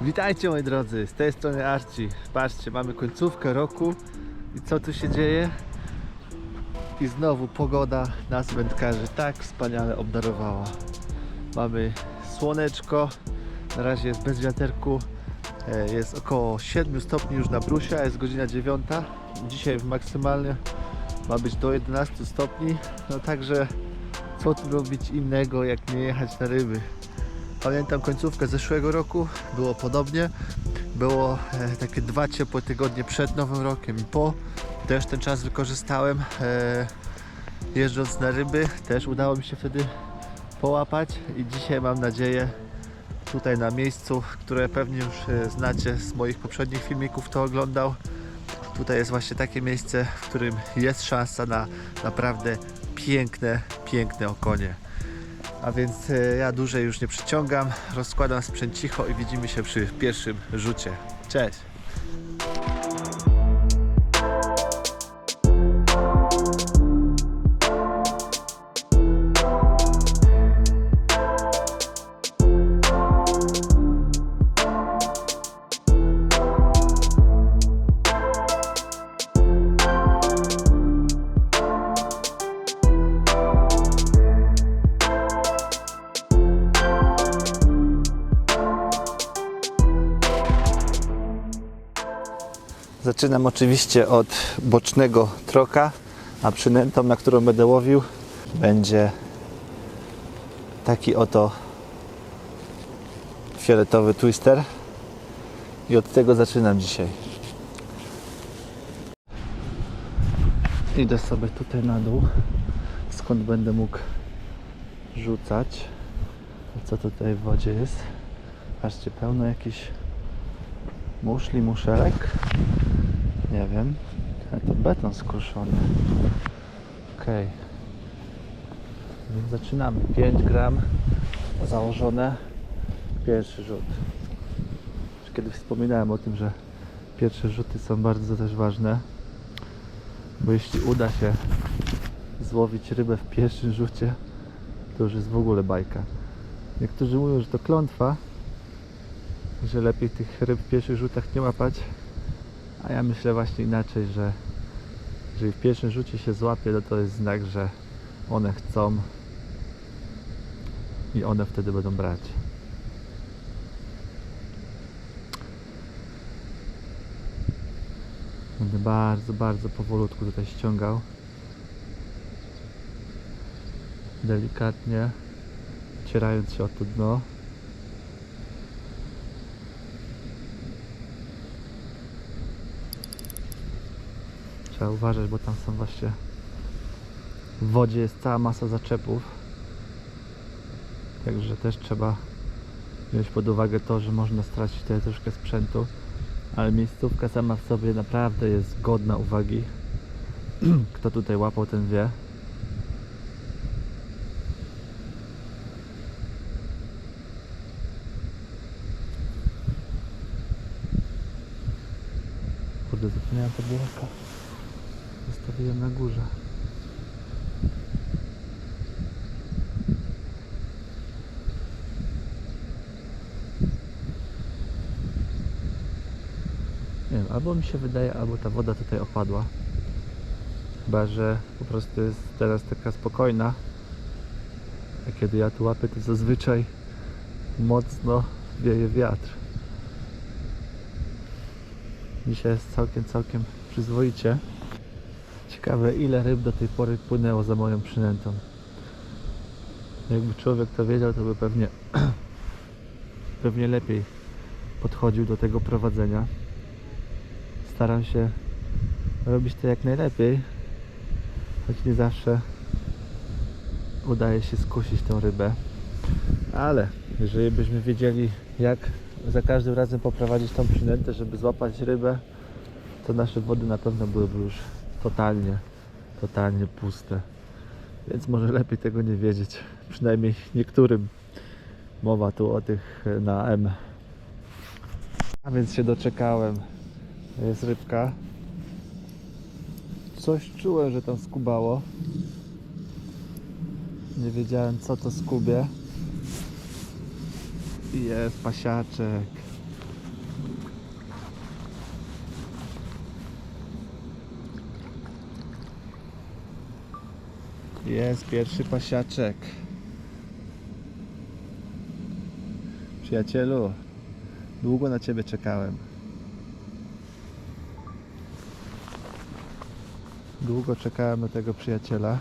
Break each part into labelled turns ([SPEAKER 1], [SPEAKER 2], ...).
[SPEAKER 1] Witajcie moi drodzy, z tej strony Arci. Patrzcie, mamy końcówkę roku i co tu się dzieje? I znowu pogoda nas wędkarzy tak wspaniale obdarowała. Mamy słoneczko, na razie jest bez wiaterku, e, jest około 7 stopni już na brusie, a jest godzina 9. Dzisiaj maksymalnie ma być do 11 stopni, no także co tu robić innego jak nie jechać na ryby. Pamiętam końcówkę zeszłego roku, było podobnie. Było e, takie dwa ciepłe tygodnie przed Nowym Rokiem i po. Też ten czas wykorzystałem e, jeżdżąc na ryby. Też udało mi się wtedy połapać i dzisiaj mam nadzieję tutaj na miejscu, które pewnie już e, znacie z moich poprzednich filmików, kto oglądał. Tutaj jest właśnie takie miejsce, w którym jest szansa na naprawdę piękne, piękne okonie. A więc e, ja dłużej już nie przyciągam, rozkładam sprzęt cicho i widzimy się przy pierwszym rzucie. Cześć! Zaczynam oczywiście od bocznego troka, a przynętą, na którą będę łowił, będzie taki oto fioletowy twister. I od tego zaczynam dzisiaj. Idę sobie tutaj na dół, skąd będę mógł rzucać. Co tutaj w wodzie jest? Patrzcie, pełno jakichś muszli, muszelek. Nie wiem. A to beton skruszony. Więc zaczynamy. 5 gram założone. Pierwszy rzut. Już kiedyś wspominałem o tym, że pierwsze rzuty są bardzo też ważne. Bo jeśli uda się złowić rybę w pierwszym rzucie, to już jest w ogóle bajka. Niektórzy mówią, że to klątwa, że lepiej tych ryb w pierwszych rzutach nie łapać, a ja myślę właśnie inaczej, że jeżeli w pierwszym rzucie się złapie, to to jest znak, że one chcą i one wtedy będą brać. Będę bardzo, bardzo powolutku tutaj ściągał. Delikatnie, ocierając się o to dno. Trzeba uważać, bo tam są właśnie w wodzie jest cała masa zaczepów. Także też trzeba wziąć pod uwagę to, że można stracić tutaj troszkę sprzętu. Ale miejscówka sama w sobie naprawdę jest godna uwagi. Kto tutaj łapał, ten wie. Kurde, zapomniałem podwórka. Zostawiłem na górze. Nie wiem, albo mi się wydaje, albo ta woda tutaj opadła. Chyba, że po prostu jest teraz taka spokojna. A kiedy ja tu łapię, to zazwyczaj mocno wieje wiatr. Dzisiaj jest całkiem, całkiem przyzwoicie. Ciekawe ile ryb do tej pory płynęło za moją przynętą. Jakby człowiek to wiedział, to by pewnie pewnie lepiej podchodził do tego prowadzenia. Staram się robić to jak najlepiej, choć nie zawsze udaje się skusić tą rybę. Ale jeżeli byśmy wiedzieli jak za każdym razem poprowadzić tą przynętę, żeby złapać rybę, to nasze wody na pewno byłyby już totalnie, totalnie puste. Więc może lepiej tego nie wiedzieć. Przynajmniej niektórym. Mowa tu o tych e, na M. A więc się doczekałem. Jest rybka. Coś czułem, że tam skubało. Nie wiedziałem co to skubie. Jest pasiaczek. Jest pierwszy pasiaczek. Przyjacielu, długo na ciebie czekałem. Długo czekałem na tego przyjaciela,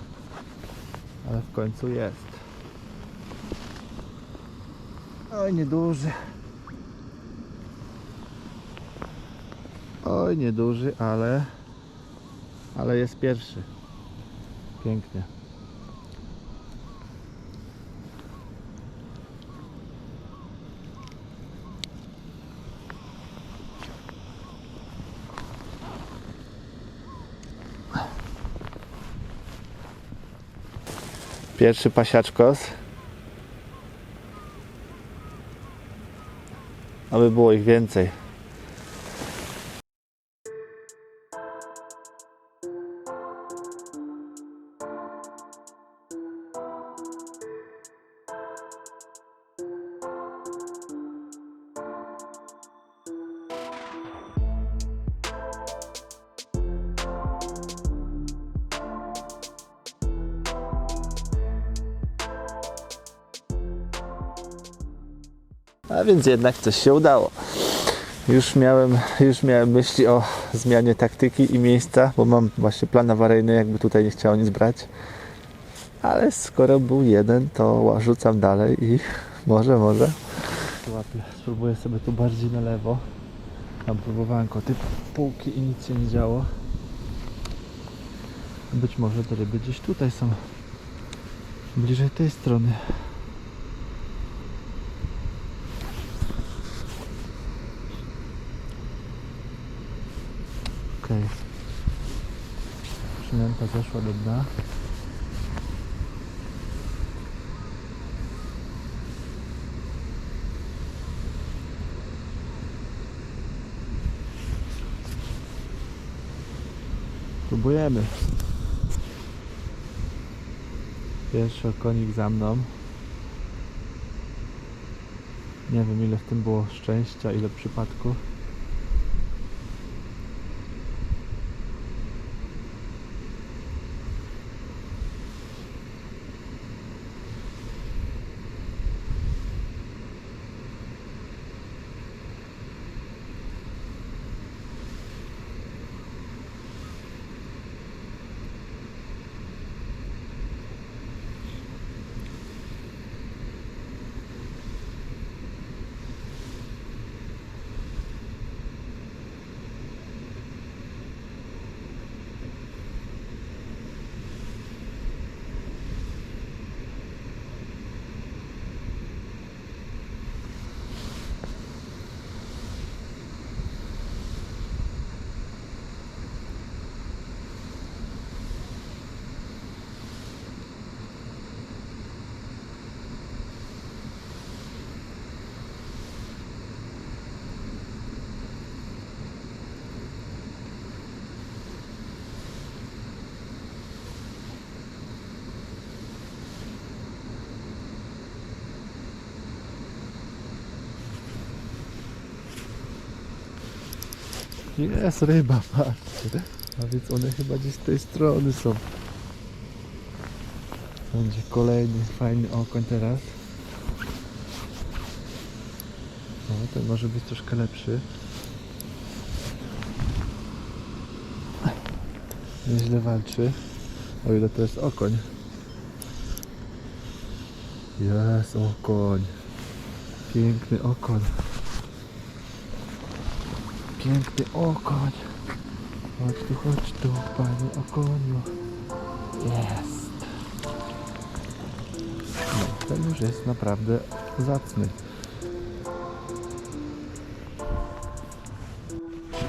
[SPEAKER 1] ale w końcu jest. Oj, nieduży. Oj, nieduży, ale ale jest pierwszy. Pięknie. Pierwszy pasiaczkos. Aby było ich więcej. A więc jednak coś się udało. Już miałem, już miałem myśli o zmianie taktyki i miejsca, bo mam właśnie plan awaryjny, jakby tutaj nie chciało nic brać. Ale skoro był jeden, to rzucam dalej i może, może. Łapię. Spróbuję sobie tu bardziej na lewo. Tam próbowałem koty półki i nic się nie działo. Być może te ryby gdzieś tutaj są. Bliżej tej strony. Okej. Przynęta zeszła do dna. Próbujemy. Pierwszy okonik za mną. Nie wiem ile w tym było szczęścia, ile przypadku. Jest ryba, patrzcie. A więc one chyba gdzieś z tej strony są. Będzie kolejny fajny okoń teraz. No, ten może być troszkę lepszy. Nieźle walczy. O ile to jest okoń. Jest okoń. Piękny okoń. Piękny okoń. Chodź tu, chodź tu, panie okoniu. Jest. No, ten już jest naprawdę zacny.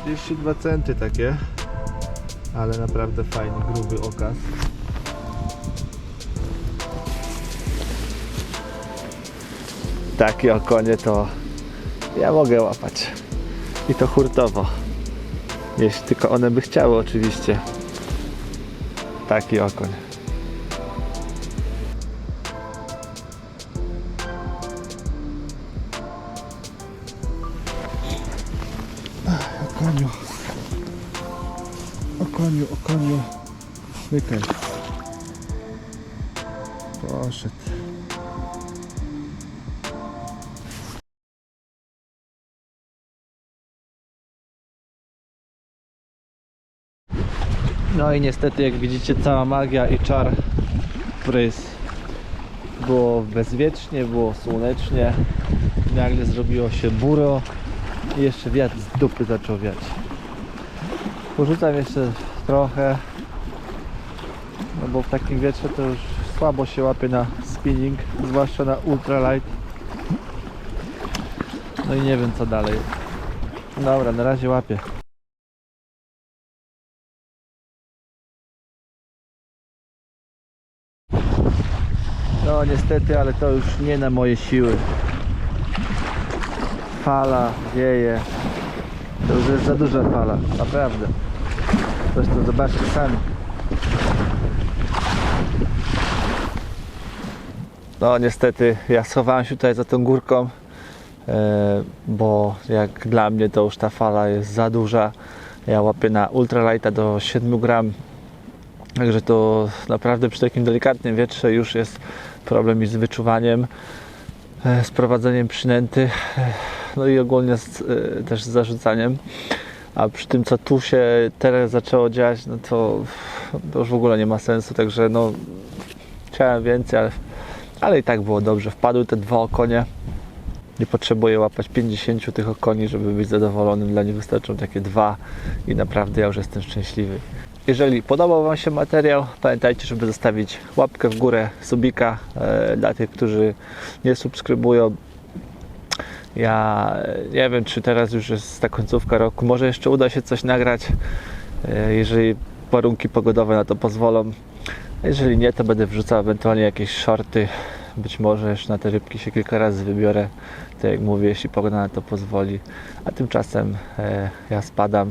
[SPEAKER 1] 32 centy takie, ale naprawdę fajny, gruby okaz. Takie okonie to ja mogę łapać. I to hurtowo. Jeśli tylko one by chciały oczywiście. Taki okoń. Okoniu. Okoniu, okoniu. Smykaj. Poszedł. I niestety jak widzicie cała magia i czar prys. Było bezwiecznie, było słonecznie. Nagle zrobiło się buro i jeszcze wiatr z dupy zaczął wiać. Porzucam jeszcze trochę, no bo w takim wietrze to już słabo się łapie na spinning, zwłaszcza na ultralight. No i nie wiem co dalej. Dobra, na razie łapię. No niestety, ale to już nie na moje siły. Fala wieje. To już jest za duża fala, naprawdę. Zresztą zobaczcie sami. No niestety, ja schowałem się tutaj za tą górką, e, bo jak dla mnie to już ta fala jest za duża. Ja łapię na ultralighta do 7 gram, Także to naprawdę przy takim delikatnym wietrze już jest problem z wyczuwaniem, e, z prowadzeniem przynęty, e, no i ogólnie z, e, też z zarzucaniem. A przy tym co tu się teraz zaczęło dziać, no to, to już w ogóle nie ma sensu, także no chciałem więcej, ale, ale i tak było dobrze. Wpadły te dwa okonie. Nie potrzebuję łapać 50 tych okoni, żeby być zadowolonym. Dla nich wystarczą takie dwa i naprawdę ja już jestem szczęśliwy. Jeżeli podobał Wam się materiał, pamiętajcie, żeby zostawić łapkę w górę, subika e, dla tych, którzy nie subskrybują. Ja nie wiem, czy teraz już jest ta końcówka roku. Może jeszcze uda się coś nagrać, e, jeżeli warunki pogodowe na to pozwolą. Jeżeli nie, to będę wrzucał ewentualnie jakieś shorty. Być może jeszcze na te rybki się kilka razy wybiorę. Tak jak mówię, jeśli pogoda na to pozwoli. A tymczasem e, ja spadam